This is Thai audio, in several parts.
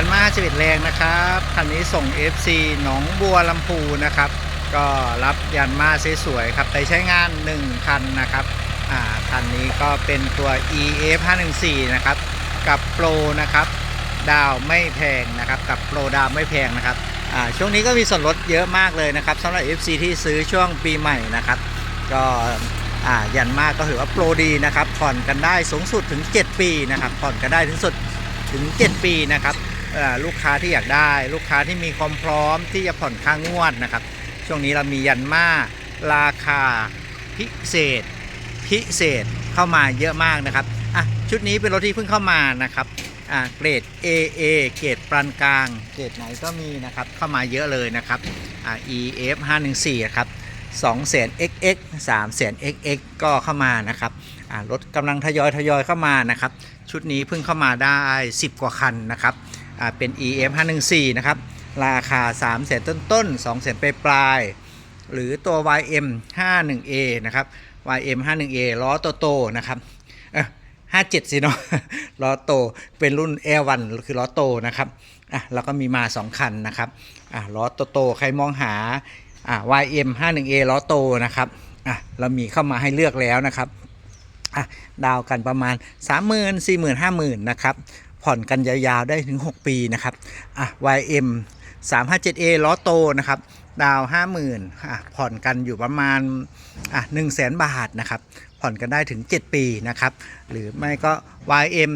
ยันมา11แรงนะครับคันนี้ส่ง FC หนองบัวลำพูนะครับ ก็รับยันมาสวยๆครับไปใช้งาน 1 คันนะครับอ่าคันนี้ก็เป็นตัว EF 514นะครับ กับโปรนะครับ ดาวไม่แพงนะครับ กับโปรดาวไม่แพงนะครับอ่าช่วงนี้ก็มีส่วนลดเยอะมากเลยนะครับสำหรับ FC ที่ซื้อช่วงปีใหม่นะครับ ก็อ่ายันมากก็ถือว่าโปรดีนะครับผ่อนกันได้สูงสุดถึง 7 ปีนะครับผ่อนกันได้ถึงสุดถึง 7 ปีนะครับ ลูกค้าที่อยากได้ ลูกค้าที่มีความพร้อมที่จะผ่อนค่างวดนะครับ ช่วงนี้เรามียันมาราคาพิเศษ พิเศษเข้ามาเยอะมากนะครับอะชุดนี้เป็นรถที่เพิ่งเข้ามานะครับอ่าเกรด AA เกรดปานกลาง เกรดไหนก็มีนะครับเข้ามาเยอะเลยนะครับอ่า EF 514ครับ2แสน XX 3แสน XX ก็เข้ามานะครับอ่ารถกำลังทยอยทยอยเข้ามานะครับ ชุดนี้เพิ่งเข้ามาได้ 10 กว่าคันนะครับ เป็น EF 514นะครับ ราคา 3 0 0แสนต้นต้นๆ2แสนปลายปลายหรือตัว YM 51A นะครับ YM 51A ล้อโตโตนะครับเออ57สิเนาะล้อโตเป็นรุ่น L1 คือล้อโตนะครับอะเราก็มีมา 2 คันนะครับอะล้อโตโตใครมองหาอะ YM 51A ล้อโตนะครับอะเรามีเข้ามาให้เลือกแล้วนะครับอะดาวกันประมาณ 30,000 40,000 50,000นะครับ ผ่อนกันยาวๆได้ถึง 6 ปีนะครับอะ YM 357A ล้อโตนะครับดาว 50,000อะผ่อนกันอยู่ประมาณอะ100,000 บาทนะครับผ่อนกันได้ถึง 7 ปีนะครับหรือไม่ก็ YM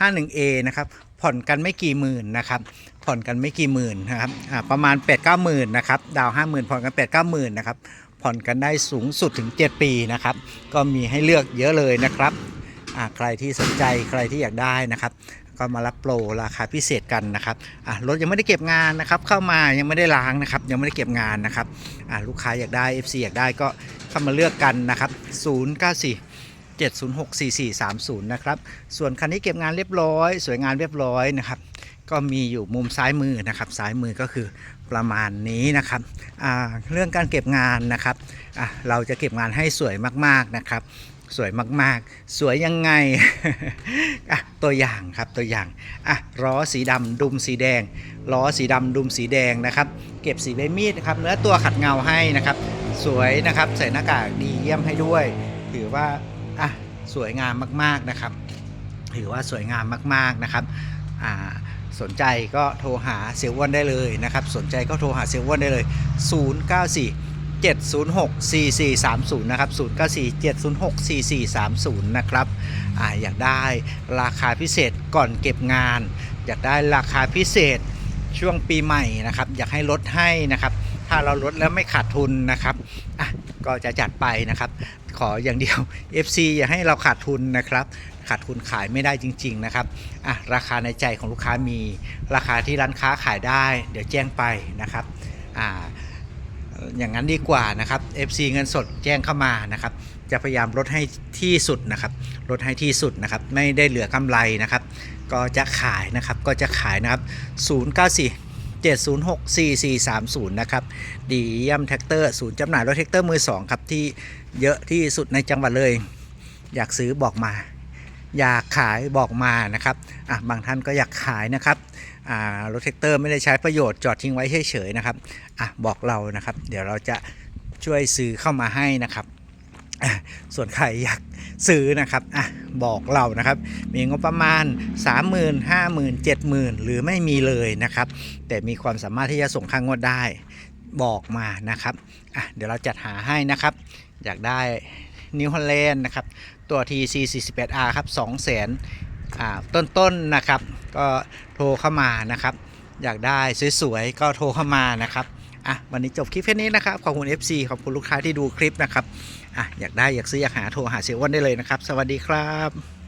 51A นะครับผ่อนกันไม่กี่หมื่นนะครับผ่อนกันไม่กี่หมื่นนะครับอะประมาณ 8 9หมื่นะครับดาว 50,000 ผ่อนกัน 8 9หมื่นะครับผ่อนกันได้สูงสุดถึง 7 ปีนะครับก็มีให้เลือกเยอะเลยนะครับ ใครที่สนใจใครที่อยากได้นะครับ ก็มารับโปรราคาพิเศษกันนะครับรถยังไม่ได้เก็บงานนะครับ เข้ามายังไม่ได้ล้างนะครับ ยังไม่ได้เก็บงานนะครับลูกค้าอยากได้ FC อยากได้ก็เข้ามาเลือกกันนะครับ094 706 4430 นะครับ ส่วนคันนี้เก็บงานเรียบร้อย สวยงามเรียบร้อยนะครับ ก็มีอยู่มุมซ้ายมือนะครับ ซ้ายมือก็คือประมาณนี้นะครับเรื่องการเก็บงานนะครับเราจะเก็บงานให้สวยมากๆนะครับ สวยมากๆ สวยยังไงอะตัวอย่างครับตัวอย่างอะล้อสีดำดุมสีแดงล้อสีดำดุมสีแดงนะครับ เก็บสีใบมีดนะครับเนื้อตัวขัดเงาให้นะครับ สวยนะครับใส่หน้ากากดีเยี่ยมให้ด้วย ถือว่าอะสวยงามมากๆนะครับ ถือว่าสวยงามมากๆนะครับอ่าสนใจก็โทรหาเซลวันได้เลยนะครับ สนใจก็โทรหาเซลวันได้เลย 094 706 4430 นะครับ 094 706 4430 นะครับอ่าอยากได้ราคาพิเศษก่อนเก็บงาน อยากได้ราคาพิเศษช่วงปีใหม่นะครับ อยากให้ลดให้นะครับ ถ้าเราลดแล้วไม่ขาดทุนนะครับอะก็จะจัดไปนะครับ ขออย่างเดียว FC อย่าให้เราขาดทุนนะครับ ขาดทุนขายไม่ได้จริง ๆนะครับอะราคาในใจของลูกค้ามี ราคาที่ร้านค้าขายได้ เดี๋ยวแจ้งไปนะครับอ่า อย่างนั้นดีกว่านะครับ FC เงินสดแจ้งเข้ามานะครับ จะพยายามลดให้ที่สุดนะครับลดให้ที่สุดนะครับ ไม่ได้เหลือกำไรนะครับ ก็จะขายนะครับก็จะขายนะครับ094 706 4430 นะครับ ดีเยี่ยมแท็กเตอร์ศูนย์จำหน่ายรถแท็กเตอร์มือ 2 ครับ ที่เยอะที่สุดในจังหวัดเลย อยากซื้อบอกมา อยากขายบอกมานะครับอะบางท่านก็อยากขายนะครับอ่ารถแท็กเตอร์ไม่ได้ใช้ประโยชน์จอดทิ้งไว้เฉยๆนะครับอะบอกเรานะครับ เดี๋ยวเราจะช่วยซื้อเข้ามาให้นะครับส่วนใครอยากซื้อนะครับอะบอกเรานะครับ มีงบประมาณ 30,000 50,000 70,000 หรือไม่มีเลยนะครับ แต่มีความสามารถที่จะส่งค่างวดได้บอกมานะครับอะเดี๋ยวเราจัดหาให้นะครับ อยากได้ นิวฮอลแลนด์นะครับ ตัว TC 48R ครับ2 0 0 0 0 0ต้นๆนะครับ ก็โทรเข้ามานะครับ อยากได้สวยๆ ก็โทรเข้ามานะครับอะวันนี้จบคลิปแค่นี้นะครับ ขอบคุณ FC ขอบคุณลูกค้าที่ดูคลิปนะครับอะอยากได้อยากซื้ออยากหาโทรหาเซเว่นได้เลยนะครับ สวัสดีครับ